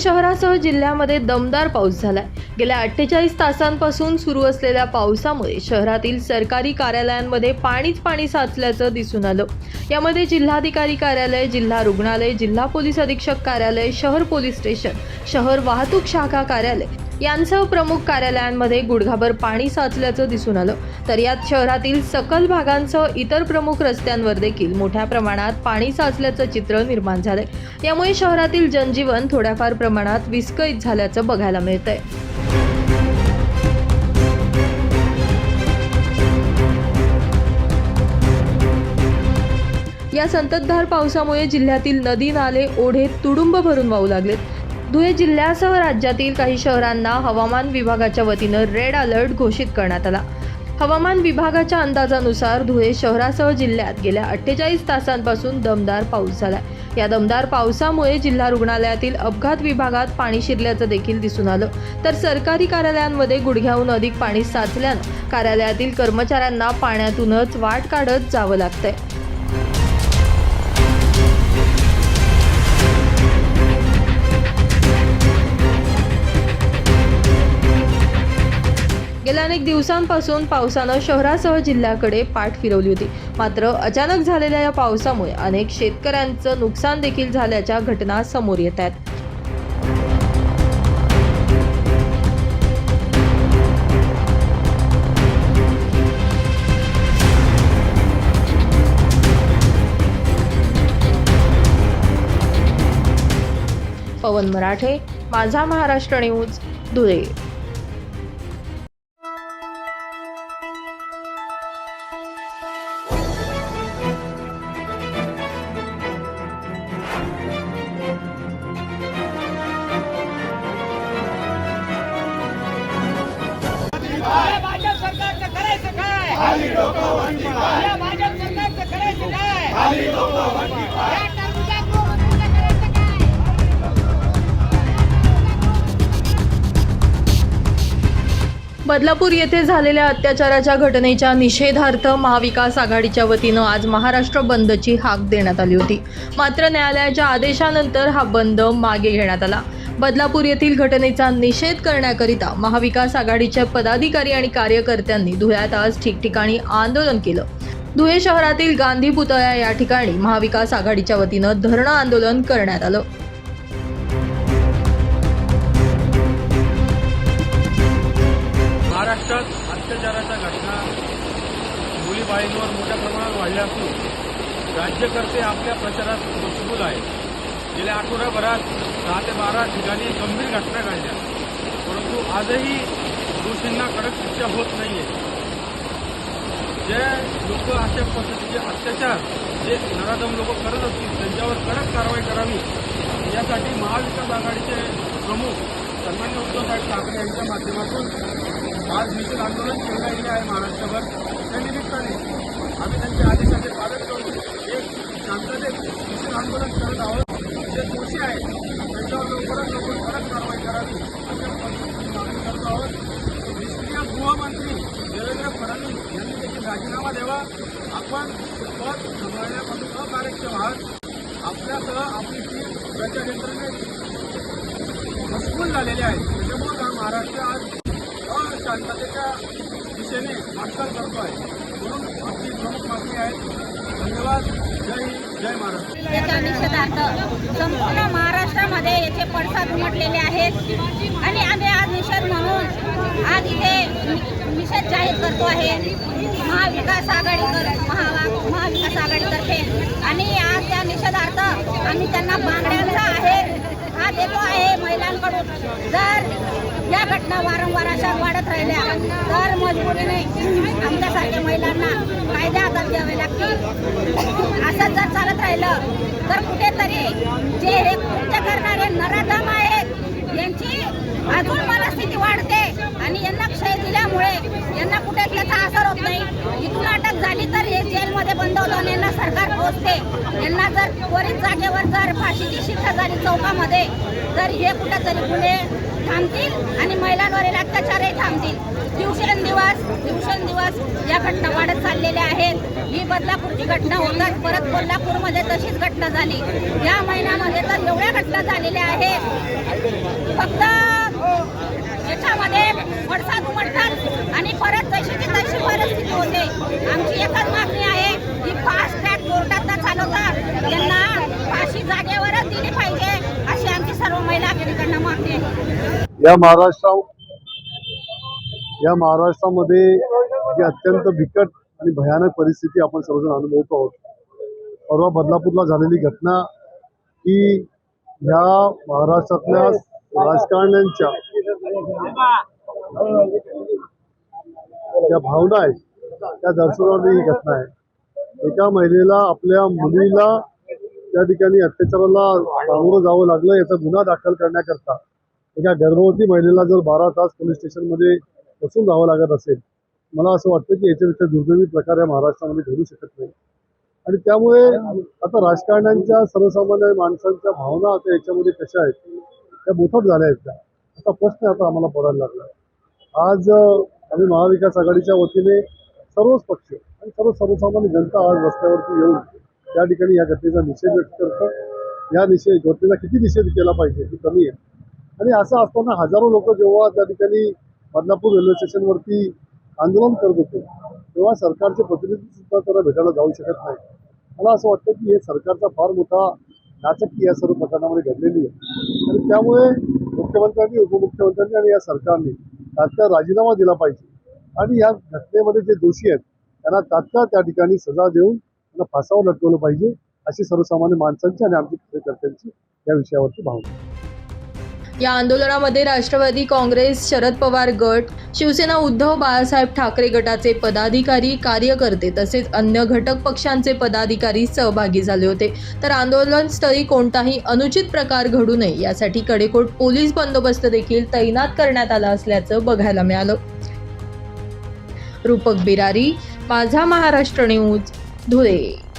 शहरासह जिल्ह्यामध्ये दमदार पाऊस झालाय. गेल्या अठ्ठेचाळीस तासांपासून सुरू असलेल्या पावसामुळे शहरातील सरकारी कार्यालयांमध्ये पाणीच पाणी साचल्याचं दिसून आलं. यामध्ये जिल्हाधिकारी कार्यालय जिल्हा रुग्णालय जिल्हा पोलीस अधीक्षक कार्यालय शहर पोलीस स्टेशन शहर वाहतूक शाखा कार्यालय यांसह प्रमुख कार्यालयांमध्ये गुडघाभर पाणी साचल्याचं दिसून आलं. तर यात शहरातील सकल भागांसह इतर प्रमुख रस्त्यांवर देखील मोठ्या प्रमाणात पाणी साचल्याचं चित्र निर्माण झालंय. यामुळे शहरातील जनजीवन थोड्याफार प्रमाणात विस्कळीत झाल्याचं बघायला मिळतंय. या संततधार पावसामुळे जिल्ह्यातील नदी नाले ओढे तुडुंब भरून वाहू लागलेत. धुळे जिल्ह्यासह राज्यातील काही शहरांना हवामान विभागाच्या वतीनं रेड अलर्ट घोषित करण्यात आला. हवामान विभागाच्या अंदाजानुसार धुळे शहरासह जिल्ह्यात गेल्या अठ्ठेचाळीस तासांपासून दमदार पाऊस झाला या दमदार पावसामुळे जिल्हा रुग्णालयातील अपघात विभागात पाणी शिरल्याचं देखील दिसून आलं. तर सरकारी कार्यालयांमध्ये गुडघ्याहून अधिक पाणी साचल्यानं कार्यालयातील कर्मचाऱ्यांना पाण्यातूनच वाट काढत जावं लागतंय. गेल्या अनेक दिवसांपासून पावसानं शहरासह जिल्ह्याकडे पाठ फिरवली होती. मात्र अचानक झालेल्या या पावसामुळे अनेक शेतकऱ्यांचं नुकसान देखील झाल्याच्या घटना समोर येत आहेत. पवन मराठे माझा महाराष्ट्र न्यूज धुळे. बदलापूर येथे झालेल्या अत्याचाराच्या घटनेच्या निषेधार्थ महाविकास आघाडीच्या वतीनं आज महाराष्ट्र बंदची हाक देण्यात आली होती. मात्र न्यायालयाच्या आदेशानंतर हा बंद मागे घेण्यात आला. बदलापूर येथील घटनेचा निषेध करण्याकरिता महाविकास आघाडीच्या पदाधिकारी आणि कार्यकर्त्यांनी धुळ्यात आज ठिकठिकाणी आंदोलन केलं. धुळे शहरातील गांधी पुतळ्या या ठिकाणी महाविकास आघाडीच्या वतीनं धरणं आंदोलन करण्यात आलं. मुलीबाळींवर मोठ्या प्रमाणात वाढल्या असून राज्यकर्ते आपल्या प्रचारात मशगूल आहेत. गेल्या आठवड्याभरात दहा ते बारा ठिकाणी गंभीर घटना घडल्या. परंतु आजही दोषींना कडक शिक्षा होत नाहीये. जे लोक अशा पद्धतीचे अत्याचार जे नराधम लोक करत असतील त्यांच्यावर कडक कारवाई करावी. यासाठी महाविकास आघाडीचे प्रमुख सन्मान्य उद्धवसाहेब ठाकरे यांच्या माध्यमातून आज निषेध आंदोलन केलं गेले आहे महाराष्ट्रभर. त्यानिमित्ताने आम्ही त्यांच्या आदेशाचे पालन करून एक शांततेत निषेध आंदोलन करत आहोत जे दोषी आहेत त्यांच्यावर लवकरात लवकर कडक कारवाई करावी अशा पद्धतीची मागणी करत आहोत निष्क्रिय गृहमंत्री देवेंद्र फडणवीस यांनी देखील राजीनामा द्यावा आपण पद सांभाळण्यापासून अकार्यक्षम आहात आपल्यासह आपली टीम प्रचार यंत्रणे मजबूत झालेली आहे त्याच्यामुळं महाराष्ट्र आज अशांततेच्या दिशेने वाटचाल करतो आहे म्हणून आपली प्रमुख मागणी आहे धन्यवाद. जय जय महाराष्ट्र. निषेधार्थ संपूर्ण महाराष्ट्रामध्ये याचे पडसाद उमटलेले आहेत. आणि आम्ही आज निषेध म्हणून आज इथे निषेध जाहीर करतो आहे. महाविकास आघाडी महा महाविकास आघाडीतर्फे. आणि आज त्या निषेधार्थ आम्ही त्यांना बांगड्यांचा आहे. देतो आहे महिलांकडून. जर या घटना वारंवार अशा वाढत राहिल्या तर मजबुरीने आमच्यासारख्या महिलांना कायद्या हातात घ्यावे लागतील. असं जर चालत राहिलं तर कुठेतरी जे हे कृत्य करणारे नराधम आहेत यांची अजून मनस्थिती वाढते आणि यांना क्षय असल्यामुळे यांना कुठे त्याचा असर होत नाही. इथून अटक झाली तर हे जेलमध्ये बंद होतं आणि यांना सरकार पोहोचते. यांना जर त्वरित जागेवर जर फाशीची शिक्षा झाली चौकामध्ये तर हे कुठेतरी गुन्हे थांबतील आणि महिलांवरील अत्याचारही थांबतील. दिवसेंदिवस दिवसेंदिवस या घटना वाढत चाललेल्या आहेत. ही बदलापूरची घटना होतात परत कोल्हापूरमध्ये तशीच घटना झाली. या महिन्यामध्ये तर एवढ्या घटना झालेल्या आहेत. फक्त याच्यामध्ये पडसाद उमटतात आणि परत तशीची तशी परिस्थिती होते. आमची एकच मागणी आहे की फास्ट ट्रॅक कोर्टात न चालवता यांना फाशी जागेवरच दिली पाहिजे अशी आमची सर्व महिला आघाडीकडनं मागणी आहे. या महाराष्ट्रा या महाराष्ट्रामध्ये जी अत्यंत बिकट आणि भयानक परिस्थिती आपण सर्वजण अनुभवतो आहोत परवा बदलापूरला झालेली घटना ही ह्या महाराष्ट्रातल्या राजकारण्यांच्या ज्या भावना आहेत. त्या दर्शवणारी ही घटना आहे. एका महिलेला आपल्या मुलीला त्या ठिकाणी अत्याचाराला सामोरं जावं लागलं याचा गुन्हा दाखल करण्याकरता. एका गर्भवती महिलेला जर बारा तास पोलीस स्टेशनमध्ये बसून जावं लागत असेल मला असं वाटतं की याच्यापेक्षा दुर्दैवी प्रकार या महाराष्ट्रामध्ये घडू शकत नाही. आणि त्यामुळे आता राजकारण्यांच्या सर्वसामान्य माणसांच्या भावना आता याच्यामध्ये कशा आहेत त्या बोथट झाल्या आहेत त्या असा प्रश्न आता आम्हाला पडायला लागला. आज आम्ही महाविकास आघाडीच्या वतीने सर्वच पक्ष आणि सर्व सर्वसामान्य जनता आज रस्त्यावरती येऊन त्या ठिकाणी या घटनेचा निषेध व्यक्त करतं. या निषेध घटनेचा किती निषेध केला पाहिजे ही कमी आहे. आणि असं असताना हजारो लोक जेव्हा त्या ठिकाणी बदलापूर रेल्वे स्टेशनवरती आंदोलन करत होते तेव्हा सरकारचे प्रतिनिधी सुद्धा भेटायला जाऊ शकत नाही. मला असं वाटतं की हे सरकारचा फार मोठा नाचकी या सर्व प्रकरणामध्ये घडलेली आहे. आणि त्यामुळे मुख्यमंत्र्यांनी उपमुख्यमंत्र्यांनी आणि या सरकारने तात्काळ राजीनामा दिला पाहिजे. आणि या घटनेमध्ये जे दोषी आहेत त्यांना तात्काळ त्या ठिकाणी सजा देऊन त्यांना फासावर लटकवलं पाहिजे अशी सर्वसामान्य माणसांची आणि आमच्या कार्यकर्त्यांची या विषयावरती भावना या आंदोलनामध्ये राष्ट्रवादी काँग्रेस शरद पवार गट शिवसेना उद्धव बाळासाहेब ठाकरे गटाचे पदाधिकारी कार्यकर्ते तसेच अन्य घटक पक्षांचे पदाधिकारी सहभागी झाले होते. तर आंदोलनस्थळी कोणताही अनुचित प्रकार घडू नये यासाठी कडेकोट पोलीस बंदोबस्त देखील तैनात करण्यात आला असल्याचं बघायला मिळालं. रूपक बिरारी माझा महाराष्ट्र न्यूज धुळे.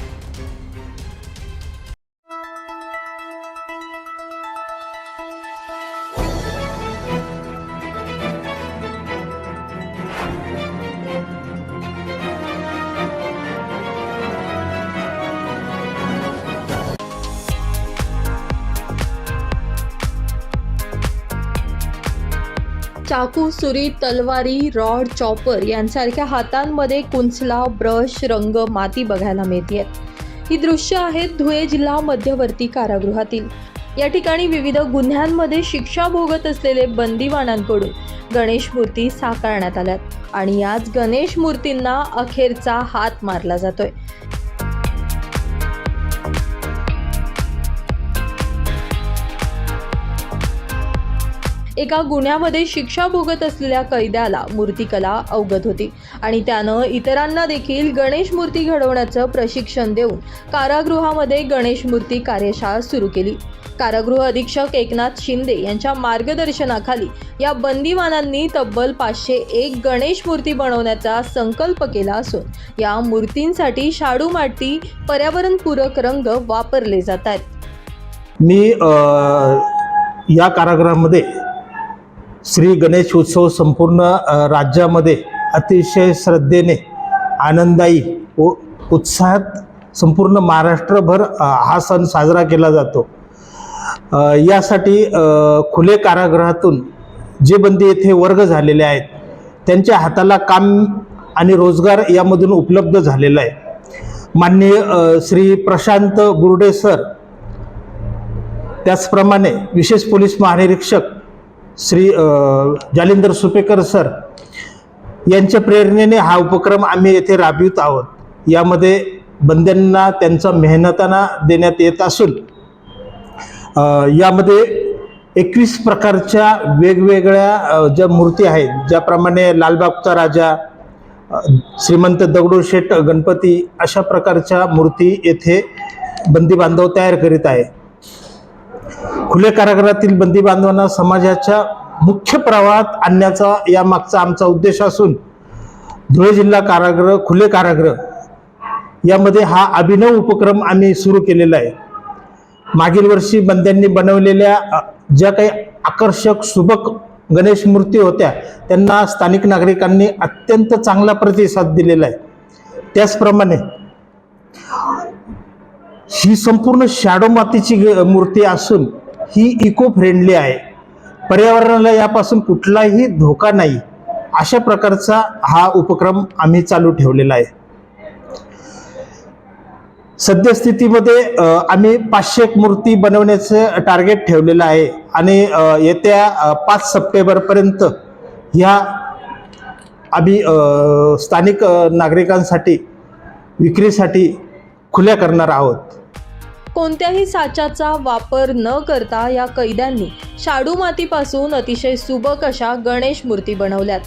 चाकू सुरी तलवारी रॉड चॉपर यांसारख्या हातांमध्ये कुंचला ब्रश रंग माती बघायला मिळते ही दृश्य आहेत धुळे जिल्हा मध्यवर्ती कारागृहातील. या ठिकाणी विविध गुन्ह्यांमध्ये शिक्षा भोगत असलेले बंदिवानांकडून गणेश मूर्ती साकारण्यात आल्यात. आणि याच गणेश मूर्तींना अखेरचा हात मारला जातोय. एका गुन्ह्यामध्ये शिक्षा भोगत असलेल्या कैद्याला मूर्तिकला अवगत होती. आणि त्यानं इतरांना देखील गणेश मूर्ती घडवण्याचं प्रशिक्षण देऊन कारागृहामध्ये गणेश मूर्ती कार्यशाळा सुरू केली. कारागृह अधीक्षक एकनाथ शिंदे यांच्या मार्गदर्शनाखाली या बंदिवानांनी तब्बल पाचशे एक गणेश मूर्ती बनवण्याचा संकल्प केला असून या मूर्तींसाठी शाडू माती पर्यावरणपूरक रंग वापरले जात आहेत. मी या कारागृहामध्ये श्री गणेश उत्सव संपूर्ण राज्यामध्ये अतिशय श्रद्धेने आनंदायी व उत्साहात संपूर्ण महाराष्ट्रभर हा सण साजरा केला जातो. यासाठी खुले कारागृहातून जे बंदी येथे वर्ग झालेले आहेत त्यांच्या हाताला काम आणि रोजगार यामधून उपलब्ध झालेला आहे. माननीय श्री प्रशांत बुर्डे सर त्याचप्रमाणे विशेष पोलीस महानिरीक्षक श्री जालिंदर सुपेकर सर यांच्या प्रेरणेने हा उपक्रम आम्ही येथे राबवित आहोत. यामध्ये बंद्यांना त्यांचा मेहनताना देण्यात येत असून यामध्ये एकवीस प्रकारच्या वेगवेगळ्या ज्या मूर्ती आहेत ज्याप्रमाणे लालबागचा राजा श्रीमंत दगडूशेठ गणपती अशा प्रकारच्या मूर्ती येथे बंदी बांधव तयार करीत आहे. खुल्या कारागृहातील बंदी बांधवांना समाजाच्या मुख्य प्रवाहात आणण्याचा या मागचा आमचा उद्देश असून धुळे जिल्हा कारागृह खुले कारागृह यामध्ये हा अभिनव उपक्रम आम्ही सुरू केलेला आहे. मागील वर्षी बंद्यांनी बनवलेल्या ज्या काही आकर्षक सुबक गणेश मूर्ती होत्या त्यांना स्थानिक नागरिकांनी अत्यंत चांगला प्रतिसाद दिलेला आहे. त्याचप्रमाणे ही संपूर्ण शॅडो मातीची मूर्ती असून ही इको फ्रेंडली आहे. पर्यावरणाला यापासून कुठलाही धोका नाही. अशा प्रकारचा हा उपक्रम आम्ही चालू ठेवलेला आहे. सद्यस्थितीमध्ये आम्ही पाचशे एक मूर्ती बनवण्याचं टार्गेट ठेवलेलं आहे आणि येत्या पाच सप्टेंबरपर्यंत ह्या आम्ही स्थानिक नागरिकांसाठी विक्रीसाठी खुल्या करणार आहोत. कोणत्याही साच्याचा वापर न करता या कैद्यांनी शाडू मातीपासून अतिशय सुबक अशा गणेश मूर्ती बनवल्यात.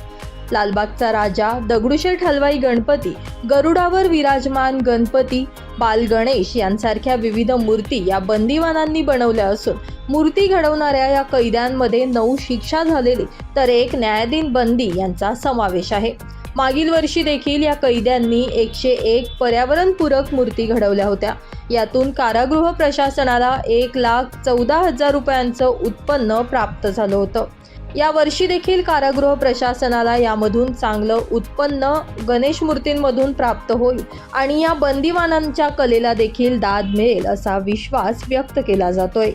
लालबागचा राजा दगडूशेठ हलवाई गणपती गरुडावर विराजमान गणपती बाल गणेश यांसारख्या विविध मूर्ती या बंदिवानांनी बनवल्या असून मूर्ती घडवणाऱ्या या कैद्यांमध्ये नऊ शिक्षा झालेली तर एक न्यायाधीन बंदी यांचा समावेश आहे. मागील वर्षी देखील या कैद्यांनी एकशे एक पर्यावरणपूरक मूर्ती घडवल्या होत्या. यातून कारागृह प्रशासनाला एक लाख चौदा हजार रुपयांचं उत्पन्न प्राप्त झालं होतं. या वर्षी देखील कारागृह प्रशासनाला यामधून चांगलं उत्पन्न गणेश मूर्तींमधून प्राप्त होईल आणि या बंदिवानांच्या कलेला देखील दाद मिळेल असा विश्वास व्यक्त केला जातोय.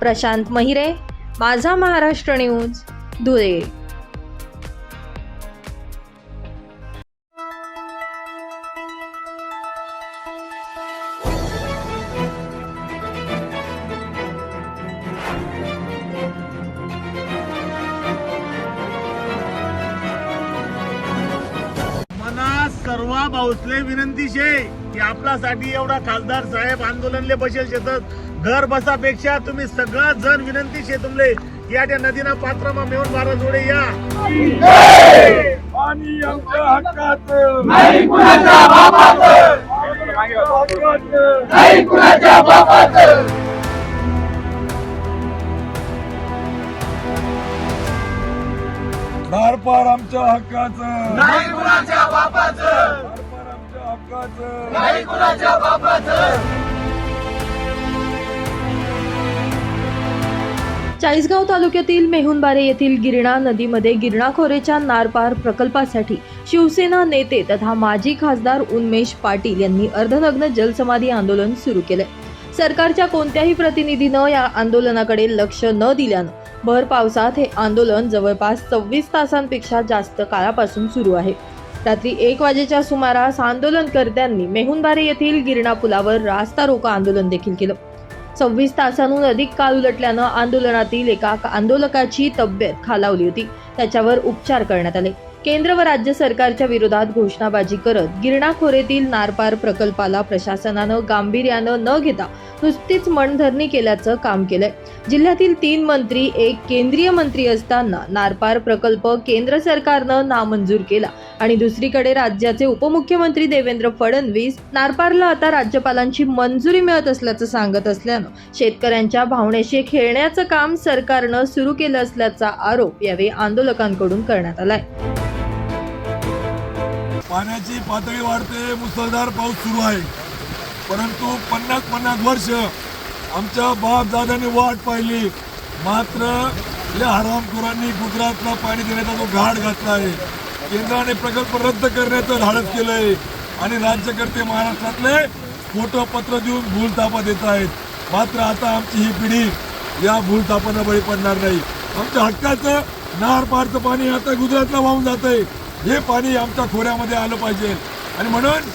प्रशांत महिरे माझा महाराष्ट्र न्यूज धुळे. सर्वा सर्व भाऊसले विनंती शे की आपल्यासाठी एवढा खासदार साहेब आंदोलनले बसेल शेतात. घर बसापेक्षा तुम्ही सगळं जण विनंती शे तुमले. या त्या नदीना पात्रमा मिळून बारा जोडे या. आणि आमच्या हक्कात. नाही कुणाच्या बापात नाही कुणाच्या बापात धारपार आमच्या हक्काचं. नाही कुणाच्या बापाचं. धारपार आमच्या हक्काचं. नाही कुणाच्या बापाचं. चाळीसगाव तालुक्यातील मेहुणबारे येथील गिरणा नदीमध्ये गिरणा खोरेच्या नारपार प्रकल्पासाठी शिवसेना नेते तथा माजी खासदार उन्मेश पाटील यांनी अर्धनग्न जलसमाधी आंदोलन सुरू केले सरकारच्या कोणत्याही प्रतिनिधीनं या आंदोलनाकडे लक्ष न दिल्यानं भर पावसात हे आंदोलन जवळपास सव्वीस तासांपेक्षा जास्त काळापासून सुरू आहे. रात्री एक वाजेच्या सुमारास आंदोलनकर्त्यांनी मेहुणबारे येथील गिरणा पुलावर रास्ता रोको आंदोलन देखील केलं. सव्वीस तासांहून अधिक काळ उलटल्यानं आंदोलनातील एका आंदोलकाची तब्येत खालावली होती. त्याच्यावर उपचार करण्यात आले. केंद्र व राज्य सरकारच्या विरोधात घोषणाबाजी करत गिरणा खोरेतील नारपार प्रकल्पाला प्रशासनानं गांभीर्यानं न घेता नुसतीच मनधरणी केल्याचं काम केलंय. जिल्ह्यातील तीन मंत्री एक केंद्रीय मंत्री असताना नारपार प्रकल्प केंद्र सरकारनं नामंजूर केला आणि दुसरीकडे राज्याचे उपमुख्यमंत्री देवेंद्र फडणवीस नारपारला आता राज्यपालांची मंजुरी मिळत असल्याचं सांगत असल्यानं शेतकऱ्यांच्या भावनेशी खेळण्याचं काम सरकारनं सुरू केलं असल्याचा आरोप यावेळी आंदोलकांकडून करण्यात आलाय. पाण्याची पातळी वाढते मुसळधार पाऊस सुरू आहे. परंतु पन्नास पन्नास वर्ष आमच्या बापदादांनी वाट पाहिली. मात्र या हरामखोरांनी गुजरातला पाणी देण्याचा जो घाट घातला आहे केंद्राने प्रकल्प रद्द करण्याचं धाडस केलंय आणि राज्यकर्ते महाराष्ट्रातले खोटं पत्र देऊन भूलतापा देत आहेत. मात्र आता आमची ही पिढी या भूलतापांना बळी पडणार नाही. आमच्या हक्काचं नार पारचं पाणी आता गुजरातला वाहून जातंय. हे पाणी आमच्या खोऱ्यामध्ये आलं पाहिजे. आणि म्हणून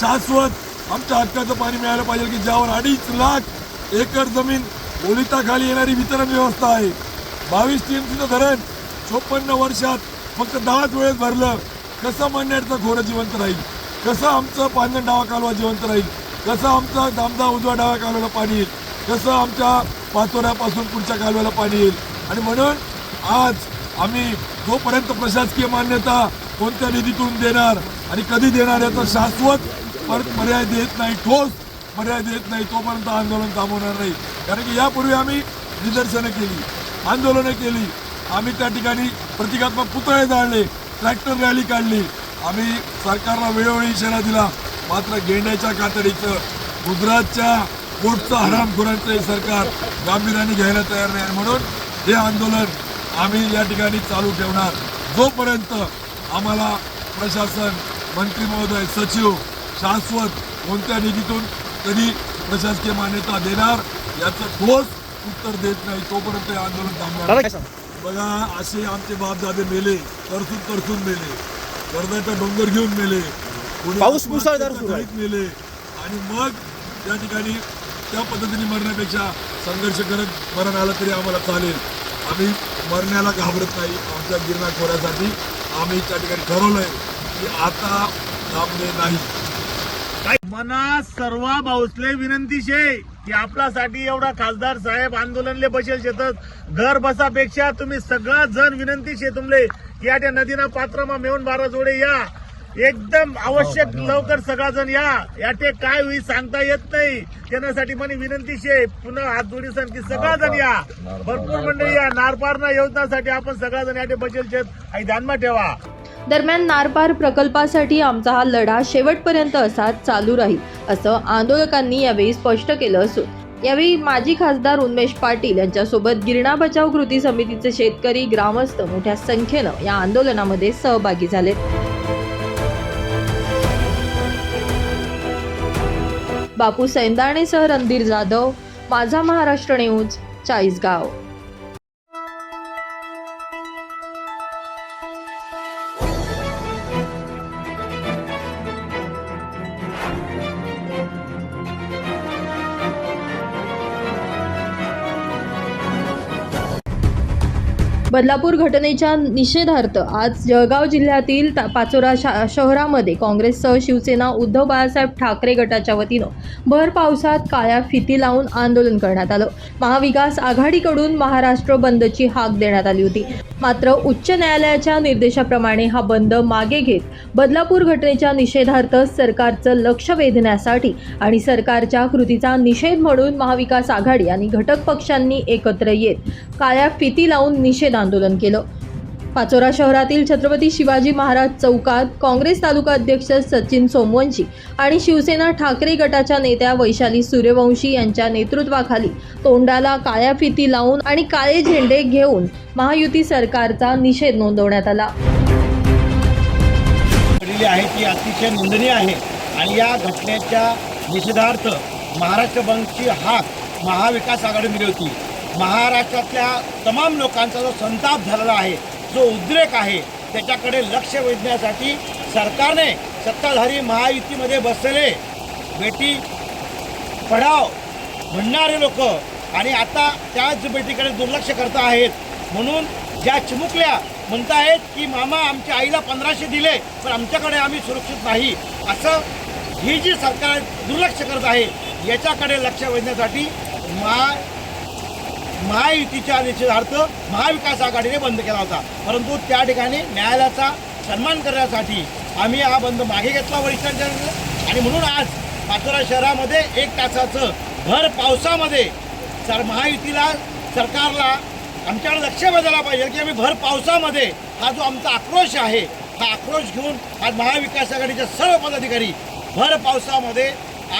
शाश्वत आमच्या हक्काचं पाणी मिळालं पाहिजे की ज्यावर अडीच लाख एकर जमीन ओलिताखाली येणारी वितरण व्यवस्था आहे. बावीस टीएमसीचं धरण चोपन्न वर्षात फक्त दहाच वेळेस भरलं. कसं मन्याडचं खोरं जिवंत राहील? कसं आमचं पांजण डावा कालवा जिवंत राहील? कसं आमचा दामदा उजवा डाव्या कालव्याला पाणी येईल? कसं आमच्या पाचोऱ्यापासून पुढच्या कालव्याला पाणी येईल? आणि म्हणून आज आम्ही जोपर्यंत प्रशासकीय मान्यता कोणत्या निधीतून देणार आणि कधी देणार याचा शाश्वत पर पर्याय देत नाही ठोस पर्याय देत नाही तोपर्यंत आंदोलन थांबवणार नाही. कारण की यापूर्वी आम्ही निदर्शनं केली आंदोलनं केली. आम्ही त्या ठिकाणी प्रतिकात्मक पुतळे जाळले ट्रॅक्टर रॅली काढली. आम्ही सरकारला वेळोवेळी इशारा दिला मात्र गेंड्याच्या कातडीचं गुजरातच्या पोटचं हरामखोरांचं हे सरकार गांभीर्याने घ्यायला तयार नाही. म्हणून हे आंदोलन आम्ही या ठिकाणी चालू ठेवणार. जोपर्यंत आम्हाला प्रशासन मंत्री महोदय सचिव शाश्वत कोणत्या निधीतून कधी प्रशासकीय मान्यता देणार याचं ठोस उत्तर देत नाही तोपर्यंत हे आंदोलन थांबणार. बघा असे आमचे बापदादे मेले तरसून तरसून मेले कर्जाचा डोंगर घेऊन मेले पाऊस मुसळधार मेले आणि मग त्या ठिकाणी त्या पद्धतीने मरण्यापेक्षा संघर्ष करत मरण आलं तरी आम्हाला चालेल. आम्ही मरण्याला घाबरत नाही आमच्या गिरणा खोऱ्यासाठी. आम्ही त्या ठिकाणी ठरवलंय की आता थांबले नाही. मना सर्व भाऊसले विनंती शे की आपल्यासाठी एवढा खासदार साहेब आंदोलनले बसेल शेतात घर बसापेक्षा तुम्ही सगळा जण विनंती शे तुमले. की या त्या नदीना पात्रमा मेहून बारा जोडे या. एकदम आवश्यक लवकर सगळा जण या. याटे काय होईल सांगता येत नाही. त्यासाठी म्हणे विनंती शे. पुन्हा हात जोडी सण की सगळा जण या भरपूर मंडळी या. नारपारना योजनासाठी आपण सगळा जण याटे आणि ध्यानमा ठेवा. दरम्यान नारपार प्रकल्पासाठी आमचा हा लढा शेवटपर्यंत असाच चालू राहील असं आंदोलकांनी यावेळी स्पष्ट केलं असून. यावेळी माजी खासदार उन्मेष पाटील यांच्यासोबत गिरणा बचाव कृती समितीचे शेतकरी ग्रामस्थ मोठ्या संख्येनं या आंदोलनामध्ये सहभागी झालेत. बापू सैंदाणेसह रणधीर जाधव माझा महाराष्ट्र न्यूज चाळीसगाव. बदलापूर घटनेच्या निषेधार्थ आज जळगाव जिल्ह्यातील ता- पाचोरा शा- शहरामध्ये काँग्रेससह शिवसेना उद्धव बाळासाहेब ठाकरे गटाच्या वतीनं भर पावसात काळ्या फिती लावून आंदोलन करण्यात आलं. महाविकास आघाडीकडून महाराष्ट्र बंदची हाक देण्यात आली होती. मात्र उच्च न्यायालयाच्या निर्देशाप्रमाणे हा बंद मागे घेत बदलापूर घटनेच्या निषेधार्थ सरकारचं लक्ष वेधण्यासाठी आणि सरकारच्या कृतीचा निषेध म्हणून महाविकास आघाडी आणि घटक पक्षांनी एकत्र येत काळ्या फिती लावून निषेध आंदोलन केलं. पाचोरा शहरातील छत्रपती शिवाजी महाराज चौकात काँग्रेस तालुका अध्यक्ष सचिन सोमवंशी आणि शिवसेना ठाकरे गटाच्या नेत्या वैशाली सूर्यवंशी यांच्या नेतृत्वाखाली तोंडाला काळ्या फिती लावून आणि काळे झेंडे घेऊन महायुती सरकारचा निषेध नोंदवण्यात आला. आहे ती अतिशय निंदनीय आहे आणि या घटनेच्या निषेधार्थ महाराष्ट्र बंदची हाक महाविकास आघाडी मिळवती महाराष्ट्रातल्या तमाम लोकांचा जो संताप झालेला आहे जो उद्रेक आहे त्याच्याकडे लक्ष वेधण्यासाठी सरकारने सत्ताधारी महायुतीमध्ये बसलेले बेटी पढाव म्हणणारे लोक आणि आता त्याच बेटीकडे दुर्लक्ष करत आहेत. म्हणून ज्या चिमुकल्या म्हणतायत की मामा आमच्या आईला पंधराशे दिले पण आमच्याकडे आम्ही सुरक्षित नाही असं ही जी सरकार दुर्लक्ष करत आहे याच्याकडे लक्ष वेधण्यासाठी मा महायुतीच्या निषेधार्थ महाविकास आघाडीने बंद केला होता. परंतु त्या ठिकाणी न्यायालयाचा सन्मान करण्यासाठी आम्ही हा बंद मागे घेतला वरिष्ठांच्या आणि म्हणून आज पाचोरा शहरामध्ये एक तासाचं भर पावसामध्ये सर महायुतीला सरकारला आमच्याकडे लक्ष वेधायला पाहिजे की आम्ही भर पावसामध्ये हा जो आमचा आक्रोश आहे हा आक्रोश घेऊन आज महाविकास आघाडीचे सर्व पदाधिकारी भर पावसामध्ये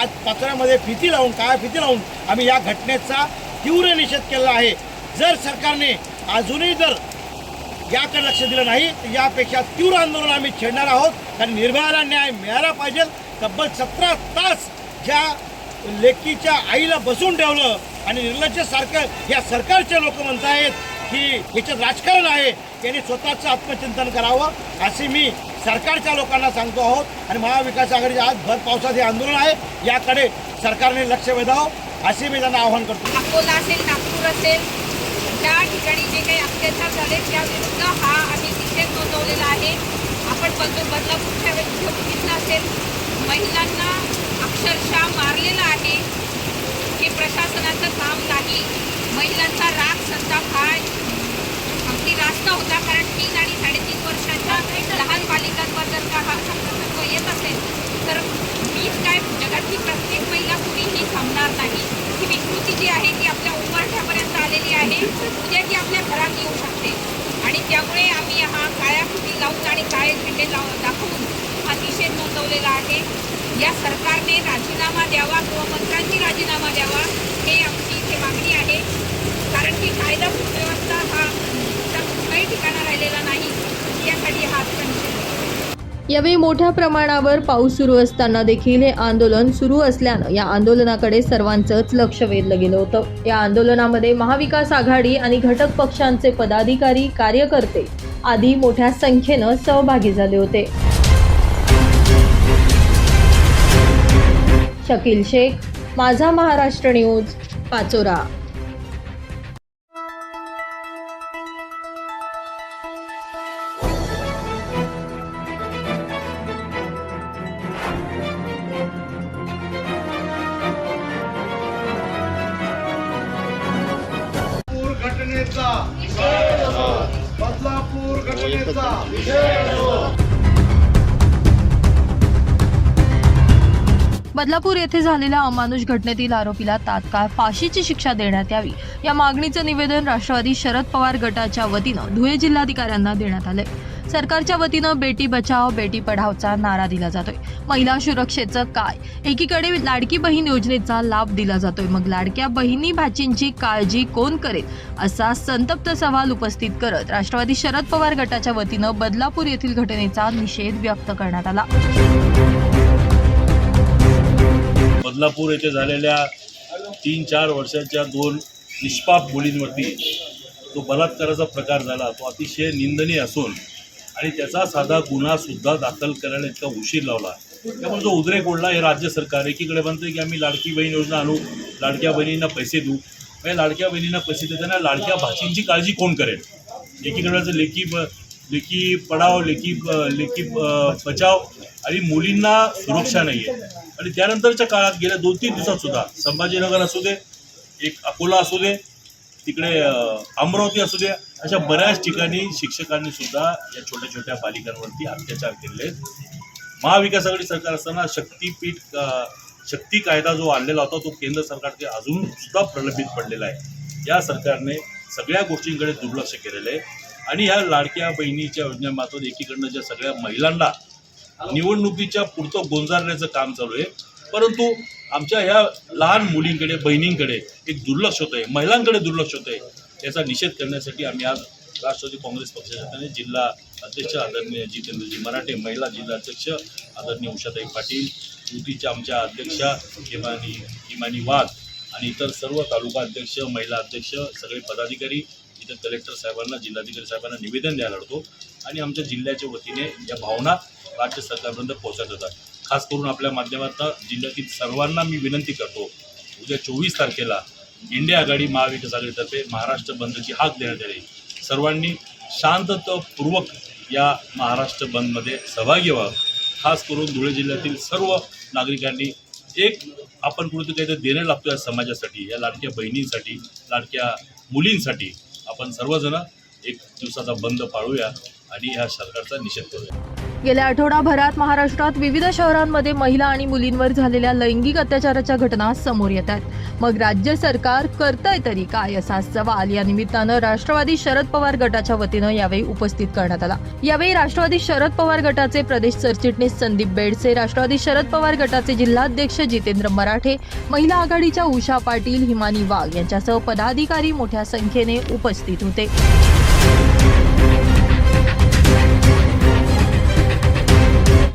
आज पाचोऱ्यामध्ये फिती लावून काय फिती लावून आम्ही या घटनेचा तीव्र निषेध केलेला आहे. जर सरकारने अजूनही जर याकडे लक्ष दिलं नाही तर यापेक्षा तीव्र आंदोलन आम्ही छेडणार आहोत. कारण निर्भयाला न्याय मिळाला पाहिजे. तब्बल सतरा तास ज्या लेकीच्या आईला बसून ठेवलं आणि निर्लज्जसारखं या सरकारचे लोक म्हणत आहेत की याच्यात राजकारण आहे. त्यांनी स्वतःचं आत्मचिंतन करावं असे मी सरकारच्या लोकांना सांगतो आहोत. आणि महाविकास आघाडीचे आज भर पावसात हे आंदोलन आहे. याकडे सरकारने लक्ष वेधावं असे मी त्यांना आवाहन करतो. अकोला असेल नागपूर असेल त्या ठिकाणी जे काही अत्याचार झाले त्याविरुद्ध हा आम्ही निषेध नोंदवलेला आहे. आपण बदलू बदलापूरच्या व्यक्ती बघितलं असेल. महिलांना अक्षरशः मारलेलं आहे. हे प्रशासनाचं काम नाही. महिलांचा राग संताप हा अगदी जास्त होता कारण तीन आणि साडेतीन वर्षाच्या लहान बालिकांवर जर का हा संकल्प येत असेल? तर मीच काय जगातली प्रत्येक महिला कुणीही थांबणार नाही. ही विकृती जी आहे ती आपल्या उंबरठ्यापर्यंत आलेली आहे. उद्या ती आपल्या घरात येऊ शकते. आणि त्यामुळे आम्ही हा काळ्या फुटी लावून आणि काळे झेंडे लावून दाखवून हा निषेध नोंदवलेला आहे. या सरकारने राजीनामा द्यावा गृहमंत्र्यांनी राजीनामा द्यावा हे आमची इथे मागणी आहे. कारण की कायदा सुव्यवस्था हा कुठल्याही ठिकाणा राहिलेला नाही यासाठी हा यावेळी मोठ्या प्रमाणावर पाऊस सुरू असताना देखील हे आंदोलन सुरू असल्यानं या आंदोलनाकडे सर्वांचंच लक्ष वेधलं गेलं होतं. या आंदोलनामध्ये महाविकास आघाडी आणि घटक पक्षांचे पदाधिकारी कार्यकर्ते आदी मोठ्या संख्येनं सहभागी झाले होते. शकील शेख माझा महाराष्ट्र न्यूज पाचोरा. बदलापूर येथे झालेल्या अमानुष घटनेतील आरोपीला तात्काळ फाशीची शिक्षा देण्यात यावी. या मागणीचं निवेदन राष्ट्रवादी शरद पवार गटाच्या वतीनं धुळे जिल्हाधिकाऱ्यांना देण्यात आले सरकारच्या वतीनं बेटी बचाव बेटी पढावचा नारा दिला जातोय. महिला सुरक्षेचं काय? एकीकडे लाडकी बहीण योजनेचा लाभ दिला जातोय. मग लाडक्या बहिणी भाचींची काळजी कोण करेल? असा संतप्त सवाल उपस्थित करत राष्ट्रवादी शरद पवार गटाच्या वतीनं बदलापूर येथील घटनेचा निषेध व्यक्त करण्यात आला. बदलापूर येथे झालेल्या तीन चार वर्षाच्या दोन निष्पाप मुलींवरती तो बलात्काराचा प्रकार झाला. तो अतिशय निंदनीय असून आणि त्याचा साधा गुन्हासुद्धा दाखल करायला इतका उशीर लावला. त्यामुळे जो उद्रेक ओढला हे राज्य सरकार एकीकडे म्हणते की आम्ही लाडकी बहीण योजना आणू लाडक्या बहिणींना पैसे देऊ. म्हणजे लाडक्या बहिणींना पैसे देताना लाडक्या भाचींची काळजी कोण करेल? एकीकडे लेखी ब लेकी पडाव लेकी लेखी लेकी बचाव आणि मुलींना सुरक्षा नाही आहे आणि त्यानंतरच्या काळात गेल्या दोन तीन दिवसात सुद्धा संभाजीनगर असू दे एक अकोला असू दे तिकडे अमरावती असू दे अशा बऱ्याच ठिकाणी शिक्षकांनी सुद्धा या छोट्या छोट्या बालिकांवरती अत्याचार केले महाविकास आघाडी सरकार असताना शक्तीपीठ शक्ती कायदा जो आणलेला होता तो केंद्र सरकारचे अजून सुद्धा प्रलंबित पडलेला आहे. या सरकारने सगळ्या गोष्टींकडे दुर्लक्ष केलेलं आहे. आणि ह्या लाडक्या बहिणीच्या योजनेमार्फत एकीकडनं ज्या सगळ्या महिलांना निवडणुकीच्या पुढचं गोंजारण्याचं काम चालू आहे. परंतु आमच्या ह्या लहान मुलींकडे बहिणींकडे एक दुर्लक्ष होत आहे महिलांकडे दुर्लक्ष होत आहे याचा निषेध करण्यासाठी आम्ही आज राष्ट्रवादी काँग्रेस पक्षाच्या जिल्हा अध्यक्ष आदरणीय जितेंद्रजी मराठे महिला जिल्हा अध्यक्ष आदरणीय उषाताई पाटील युतीच्या आमच्या अध्यक्षा हिमानी हिमानी वाघ आणि इतर सर्व तालुका अध्यक्ष महिला अध्यक्ष सगळे पदाधिकारी इथं कलेक्टर साहेबांना जिल्हाधिकारी साहेबांना निवेदन द्यायला लागतो आणि आमच्या जिल्ह्याच्या वतीने या भावना राज्य सरकारपर्यंत पोहोचत होतात. खास करून आपल्या माध्यमातून जिल्ह्यातील सर्वांना मी विनंती करतो उद्या चोवीस तारखेला इंडिया आघाडी महाविकास आघाडीतर्फे महाराष्ट्र बंदची हाक देण्यात आली सर्वांनी शांततापूर्वक या महाराष्ट्र बंदमध्ये सहभागी व्हावं. खास करून धुळे जिल्ह्यातील सर्व नागरिकांनी एक आपण कुठेतरी काहीतरी देणं लागतो या समाजासाठी या लाडक्या बहिणींसाठी लाडक्या मुलींसाठी. आपण सर्वजण एक दिवसाचा बंद पाळूया आणि ह्या सरकारचा निषेध करूया. गेल्या आठवडाभरात महाराष्ट्रात विविध शहरांमध्ये महिला आणि मुलींवर झालेल्या लैंगिक अत्याचाराच्या घटना समोर येत आहेत. मग राज्य सरकार करतंय तरी काय असा सवाल या निमित्तानं राष्ट्रवादी शरद पवार गटाच्या वतीनं यावेळी उपस्थित करण्यात आला. यावेळी राष्ट्रवादी शरद पवार गटाचे प्रदेश सरचिटणीस संदीप बेडसे राष्ट्रवादी शरद पवार गटाचे जिल्हाध्यक्ष जितेंद्र मराठे महिला आघाडीच्या उषा पाटील हिमानी वाघ यांच्यासह पदाधिकारी मोठ्या संख्येने उपस्थित होते.